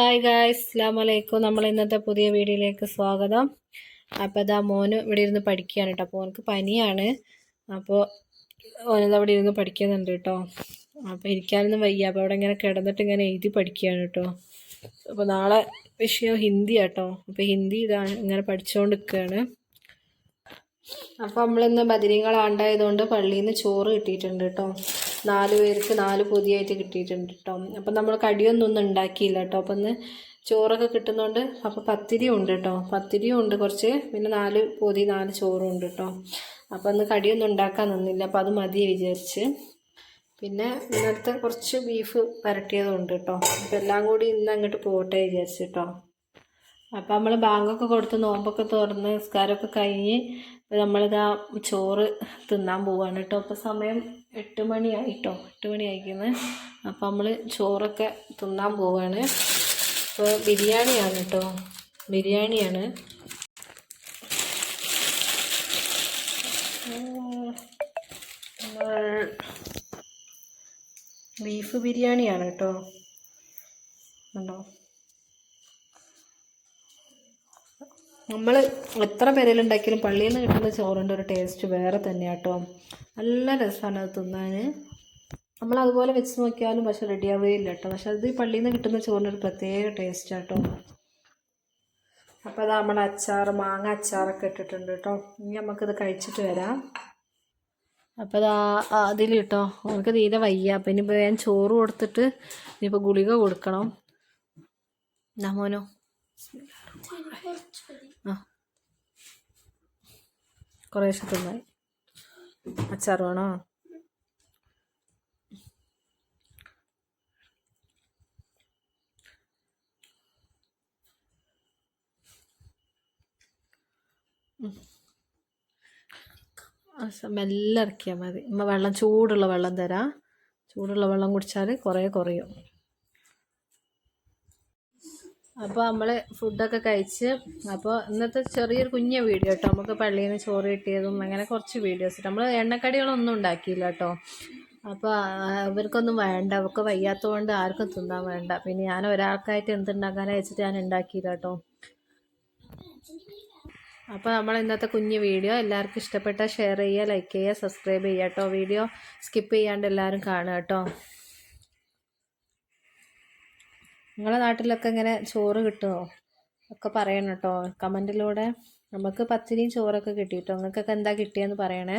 Hi guys അസ്ലാം വലൈക്കും നമ്മൾ ഇന്നത്തെ പുതിയ വീഡിയോയിലേക്ക് സ്വാഗതം. അപ്പോൾ ഇതാ മോന് ഇവിടെ ഇരുന്ന് പഠിക്കുകയാണ് കേട്ടോ. അപ്പോൾ ഓനക്ക് പനിയാണ്. അപ്പോൾ ഓനത് അവിടെ ഇരുന്ന് പഠിക്കുന്നുണ്ട് കേട്ടോ. അപ്പോൾ ഇരിക്കാനൊന്നും വയ്യ. അപ്പോൾ അവിടെ ഇങ്ങനെ കിടന്നിട്ട് ഇങ്ങനെ എഴുതി പഠിക്കുകയാണ് കേട്ടോ. അപ്പോൾ നാളെ വിഷയം ഹിന്ദി ആട്ടോ. അപ്പോൾ ഹിന്ദി ഇതാണ് ഇങ്ങനെ പഠിച്ചുകൊണ്ട് നിൽക്കുകയാണ് അപ്പോൾ നമ്മളിന്ന് ബദിരിങ്ങളാണ്ടായതുകൊണ്ട് പള്ളിയിൽ നിന്ന് ചോറ് കിട്ടിയിട്ടുണ്ട് കേട്ടോ. നാല് പേർക്ക് നാല് പൊതിയായിട്ട് കിട്ടിയിട്ടുണ്ട് കേട്ടോ അപ്പം നമ്മൾ കടിയൊന്നും ഒന്നും ഉണ്ടാക്കിയില്ല കേട്ടോ അപ്പം ഒന്ന് ചോറൊക്കെ കിട്ടുന്നതുകൊണ്ട് അപ്പോൾ പത്തിരിയും ഉണ്ട് കേട്ടോ പത്തിരിയും ഉണ്ട് കുറച്ച്. പിന്നെ നാല് പൊതി നാല് ചോറും ഉണ്ട് കേട്ടോ അപ്പം അന്ന് കടിയൊന്നും ഉണ്ടാക്കാൻ നിന്നില്ല. അപ്പോൾ അത് മതി വിചാരിച്ച്. പിന്നെ ഇന്നത്തെ കുറച്ച് ബീഫ് വരട്ടിയതും ഉണ്ട് കേട്ടോ അപ്പം എല്ലാം കൂടി ഇന്ന് അങ്ങോട്ട് പോട്ടെ വിചാരിച്ചു കേട്ടോ അപ്പം നമ്മൾ ബാങ്കൊക്കെ കൊടുത്ത് നോമ്പൊക്കെ തുറന്ന് നിസ്കാരമൊക്കെ കഴിഞ്ഞ് നമ്മളിതാ ചോറ് തിന്നാൻ പോവാണ് കേട്ടോ. അപ്പോൾ സമയം എട്ട് മണിയായി കേട്ടോ എട്ട് മണി ആയിക്കുന്നത് അപ്പോൾ നമ്മൾ ചോറൊക്കെ തിന്നാൻ പോവാണ്. അപ്പോൾ ബിരിയാണിയാണ് കേട്ടോ. ബിരിയാണിയാണ്. ബീഫ് ബിരിയാണിയാണ് കേട്ടോ. ഉണ്ടോ നമ്മൾ എത്ര പേരിലുണ്ടാക്കിയാലും പള്ളിയിൽ നിന്ന് കിട്ടുന്ന ചോറിന്റെ ഒരു ടേസ്റ്റ് വേറെ തന്നെയാണ് കേട്ടോ നല്ല രസമാണ് അത് തിന്നാൻ നമ്മൾ അതുപോലെ വെച്ച് നോക്കിയാലും പക്ഷെ റെഡിയാവുകയില്ല കേട്ടോ പക്ഷെ അത് പള്ളിയിൽ നിന്ന് കിട്ടുന്ന ചോറിന്റെ ഒരു പ്രത്യേക ടേസ്റ്റ് കേട്ടോ അപ്പോൾ അത് നമ്മൾ അച്ചാർ മാങ്ങ അച്ചാറൊക്കെ ഇട്ടിട്ടുണ്ട് കേട്ടോ ഇനി നമുക്കിത് കഴിച്ചിട്ട് വരാം. അപ്പോൾ അത് അതിൽ കേട്ടോ അവർക്ക് തീരെ വയ്യ. അപ്പം ഇനിയിപ്പോൾ ഞാൻ ചോറ് കൊടുത്തിട്ട് ഇനിയിപ്പോൾ ഗുളിക കൊടുക്കണം. നമ്മോനോ ആ. കുറേശ്ശെ തിന്നായി അച്ചാർ വേണോ? മെല്ലെ ഇറക്കിയാൽ മതി. ഉമ്മ വെള്ളം ചൂടുള്ള വെള്ളം തരാം. ചൂടുള്ള വെള്ളം കുടിച്ചാൽ കുറേ കുറയും. അപ്പോൾ നമ്മൾ ഫുഡൊക്കെ കഴിച്ച് അപ്പോൾ ഇന്നത്തെ ചെറിയൊരു കുഞ്ഞ വീഡിയോ കേട്ടോ നമുക്ക് പള്ളിയിൽ നിന്ന് ചോറ് കിട്ടിയതും അങ്ങനെ കുറച്ച് വീഡിയോസ് നമ്മൾ എണ്ണക്കടികളൊന്നും ഉണ്ടാക്കിയില്ല കേട്ടോ അപ്പോൾ ഇവർക്കൊന്നും വേണ്ട. അവർക്ക് വയ്യാത്തതുകൊണ്ട് ആർക്കും തിന്നാൻ വേണ്ട. പിന്നെ ഞാൻ ഒരാൾക്കായിട്ട് എന്തുണ്ടാക്കാനാ വെച്ചിട്ട് ഞാൻ ഉണ്ടാക്കിയില്ല കേട്ടോ അപ്പോൾ നമ്മൾ ഇന്നത്തെ കുഞ്ഞ് വീഡിയോ എല്ലാവർക്കും ഇഷ്ടപ്പെട്ടാൽ ഷെയർ ചെയ്യുക ലൈക്ക് ചെയ്യുക സബ്സ്ക്രൈബ് ചെയ്യുക കേട്ടോ വീഡിയോ സ്കിപ്പ് ചെയ്യാണ്ട് എല്ലാവരും കാണുക കേട്ടോ നിങ്ങളെ നാട്ടിലൊക്കെ ഇങ്ങനെ ചോറ് കിട്ടുമോ ഒക്കെ പറയണം കേട്ടോ കമന്റിലൂടെ നമുക്ക് പത്തിരിയും ചോറൊക്കെ കിട്ടി കേട്ടോ നിങ്ങൾക്കൊക്കെ എന്താ കിട്ടിയെന്ന് പറയണേ.